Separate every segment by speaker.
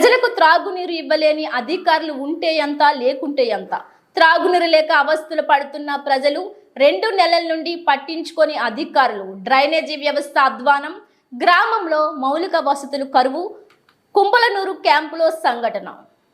Speaker 1: ప్రజలకు త్రాగునీరు ఇవ్వలేని అధికారులు ఉంటే ఎంత లేకుంటే ఎంత? త్రాగునీరు లేక అవస్థలు పడుతున్న ప్రజలు రెండు నెలల నుండి పట్టించుకొని అధికారులు డ్రైనేజీ వ్యవస్థ అధ్వానం గ్రామంలో మౌలిక వసతులు కరువు కుంబలనూరు క్యాంపులో సంఘటన.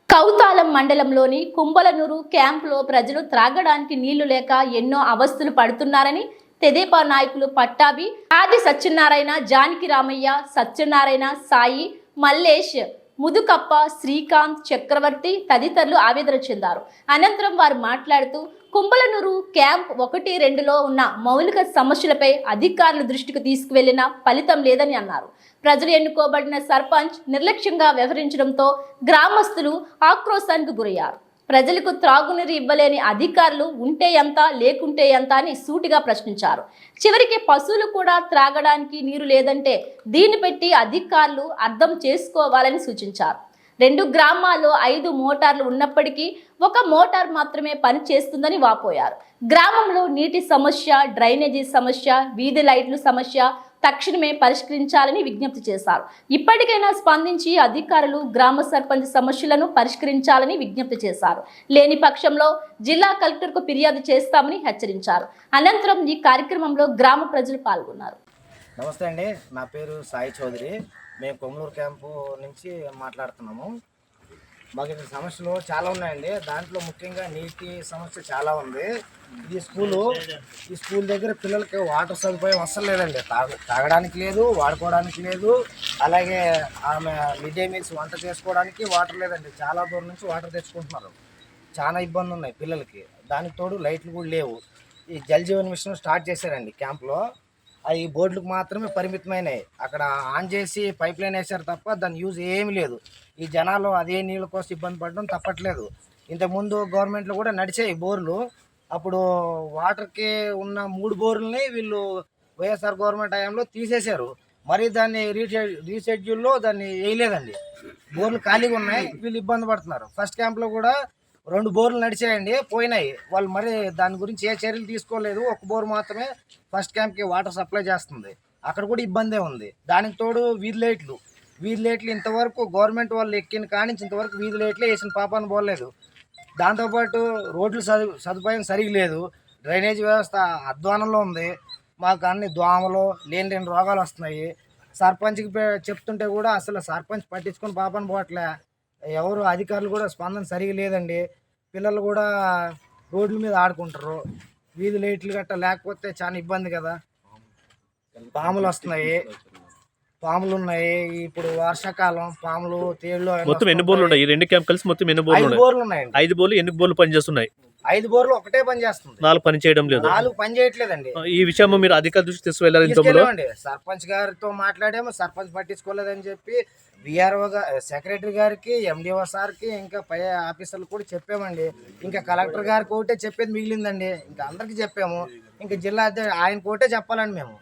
Speaker 1: కౌతాలం మండలంలోని కుంబలనూరు క్యాంపులో ప్రజలు త్రాగడానికి నీళ్ళు లేక ఎన్నో అవస్థలు పడుతున్నారని తెదేపా నాయకులు పట్టాభి ఆది సత్యనారాయణ జానకి రామయ్య సత్యనారాయణ సాయి మల్లేష్ ముదుకప్ప శ్రీకాంత్ చక్రవర్తి తదితరులు ఆవేదన చెందారు. అనంతరం వారు మాట్లాడుతూ కుంబలనూరు క్యాంప్ ఒకటి రెండులో ఉన్న మౌలిక సమస్యలపై అధికారుల దృష్టికి తీసుకువెళ్ళిన ఫలితం లేదని అన్నారు. ప్రజలు ఎన్నుకోబడిన సర్పంచ్ నిర్లక్ష్యంగా వ్యవహరించడంతో గ్రామస్తులు ఆక్రోశానికి గురయ్యారు. ప్రజలకు త్రాగునీరు ఇవ్వలేని అధికారులు ఉంటే ఎంత లేకుంటే ఎంత అని సూటిగా ప్రశ్నించారు. చివరికి పశువులు కూడా త్రాగడానికి నీరు లేదంటే దీన్ని పెట్టి అధికారులు అర్థం చేసుకోవాలని సూచించారు. రెండు గ్రామాల్లో ఐదు మోటార్లు ఉన్నప్పటికీ ఒక మోటార్ మాత్రమే పని చేస్తుందని వాపోయారు. గ్రామంలో నీటి సమస్య డ్రైనేజీ సమస్య వీధి లైట్లు సమస్య తక్షణమే పరిష్కరించాలని విజ్ఞప్తి చేశారు. ఇప్పటికైనా స్పందించి అధికారులు గ్రామ సర్పంచ్ సమస్యలను పరిష్కరించాలని విజ్ఞప్తి చేశారు. లేని పక్షంలో జిల్లా కలెక్టర్కు ఫిర్యాదు చేస్తామని హెచ్చరించారు. అనంతరం ఈ కార్యక్రమంలో గ్రామ ప్రజలు పాల్గొన్నారు.
Speaker 2: నమస్తే అండి. నా పేరు సాయి చౌదరి. మేము కొమ్మూరు క్యాంపు నుంచి మాట్లాడుతున్నాము. మాకు ఇక్కడ సమస్యలు చాలా ఉన్నాయండి. దాంట్లో ముఖ్యంగా నీటి సమస్య చాలా ఉంది. ఈ స్కూలు ఈ స్కూల్ దగ్గర పిల్లలకి వాటర్ సదుపాయం అస్సలు లేదండి. తాగ తాగడానికి లేదు వాడుకోవడానికి లేదు. అలాగే ఆమె మిడ్ డే మీల్స్ వంట చేసుకోవడానికి వాటర్ లేదండి. చాలా దూరం నుంచి వాటర్ తెచ్చుకుంటున్నారు. చాలా ఇబ్బంది ఉన్నాయి పిల్లలకి. దానికి తోడు లైట్లు కూడా లేవు. ఈ జల్ జీవన్ మిషన్ స్టార్ట్ చేశారండి క్యాంప్లో. అవి బోర్డులకు మాత్రమే పరిమితమైనవి అక్కడ ఆన్ చేసి పైప్ లైన్ వేశారు తప్ప దాని యూజ్ ఏమీ లేదు. ఈ జనాలు అదే నీళ్ళ కోసం ఇబ్బంది పడడం తప్పట్లేదు. ఇంతకుముందు గవర్నమెంట్లో కూడా నడిచాయి బోర్లు. అప్పుడు వాటర్కి ఉన్న మూడు బోర్లని వీళ్ళు వైఎస్ఆర్ గవర్నమెంట్ హయాంలో తీసేశారు. మరి దాన్ని రీషెడ్ రీషెడ్యూల్లో దాన్ని వేయలేదండి. బోర్లు ఖాళీగా ఉన్నాయి. వీళ్ళు ఇబ్బంది పడుతున్నారు. ఫస్ట్ క్యాంప్లో కూడా రెండు బోర్లు నడిచాయండి పోయినాయి. వాళ్ళు మరి దాని గురించి ఏ చర్యలు తీసుకోలేదు. ఒక బోర్ మాత్రమే ఫస్ట్ క్యాంప్కి వాటర్ సప్లై చేస్తుంది. అక్కడ కూడా ఇబ్బందే ఉంది. దానికి తోడు వీధి లైట్లు. వీధి లైట్లు ఇంతవరకు గవర్నమెంట్ వాళ్ళు ఎక్కిన కానించి ఇంతవరకు వీధి లైట్లే వేసిన పాపాన్ని పోలేదు. దాంతోపాటు రోడ్లు సదు సదుపాయం సరిగా లేదు. డ్రైనేజ్ వ్యవస్థ అధ్వానంలో ఉంది. మాకు అన్ని దోమలు లేని లేని రోగాలు వస్తున్నాయి. సర్పంచ్కి చెప్తుంటే కూడా అసలు సర్పంచ్ పట్టించుకొని పాపని పోవట్లే. ఎవరు అధికారులు కూడా స్పందన సరిగా లేదండి. పిల్లలు కూడా రోడ్ల మీద ఆడుకుంటారు. వీధి లైట్లు గట్ట లేకపోతే చాలా ఇబ్బంది కదా. పాములు వస్తున్నాయి. పాములు ఉన్నాయి. ఇప్పుడు వర్షాకాలం పాములు తేళ్ళు
Speaker 3: మొత్తం ఎన్ని బోర్లు ఉన్నాయి? రెండు క్యాంప్ కలిసి మొత్తం ఎన్ని బోర్లు
Speaker 2: ఐదు
Speaker 3: ఉన్నాయి? ఐదు బోర్లు ఎన్ని బోర్లు పనిచేస్తున్నాయి?
Speaker 2: ఐదు బోర్లు ఒకటే పని చేస్తుంది.
Speaker 3: నాలుగు పని చేయడం లేదు.
Speaker 2: నాలుగు పని చేయట్లేదండి.
Speaker 3: ఈ విషయం మీరు అధికారుల దృష్టి
Speaker 2: తీసుకెళ్ళామండి. సర్పంచ్ గారితో మాట్లాడాము. సర్పంచ్ పట్టించుకోలేదని చెప్పి విఆర్ఓ సెక్రటరీ గారికి ఎండిఓ సార్కి ఇంకా పై ఆఫీసర్లు కూడా చెప్పామండి. ఇంకా కలెక్టర్ గారికి ఒకటే చెప్పేది మిగిలిందండి. ఇంకా అందరికి చెప్పాము. ఇంకా జిల్లా అధ్యక్ష ఆయనకు ఒకటే చెప్పాలండి మేము.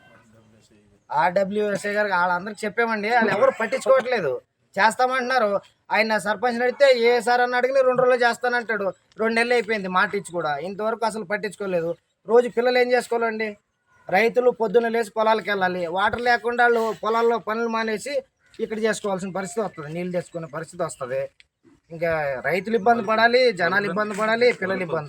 Speaker 2: ఆర్డబ్ల్యూఎస్ఐ గారికి వాళ్ళందరికి చెప్పామండి. వాళ్ళు ఎవరు పట్టించుకోవట్లేదు. చేస్తామంటున్నారు. ఆయన సర్పంచ్ అడిగితే ఏ సార్ అని అడిగిన రెండు రోజులు చేస్తానంటాడు. రెండు నెలలు అయిపోయింది మాట ఇచ్చి కూడా. ఇంతవరకు అసలు పట్టించుకోలేదు. రోజు పిల్లలు ఏం చేసుకోవాలండి? రైతులు పొద్దున్న లేచి పొలాలకు వెళ్ళాలి. వాటర్ లేకుండా వాళ్ళు పొలాల్లో పనులు మానేసి ఇక్కడ చేసుకోవాల్సిన పరిస్థితి వస్తుంది. నీళ్ళు తెచ్చుకునే పరిస్థితి వస్తుంది. ఇంకా రైతులు ఇబ్బంది పడాలి జనాలు ఇబ్బంది పడాలి పిల్లలు ఇబ్బంది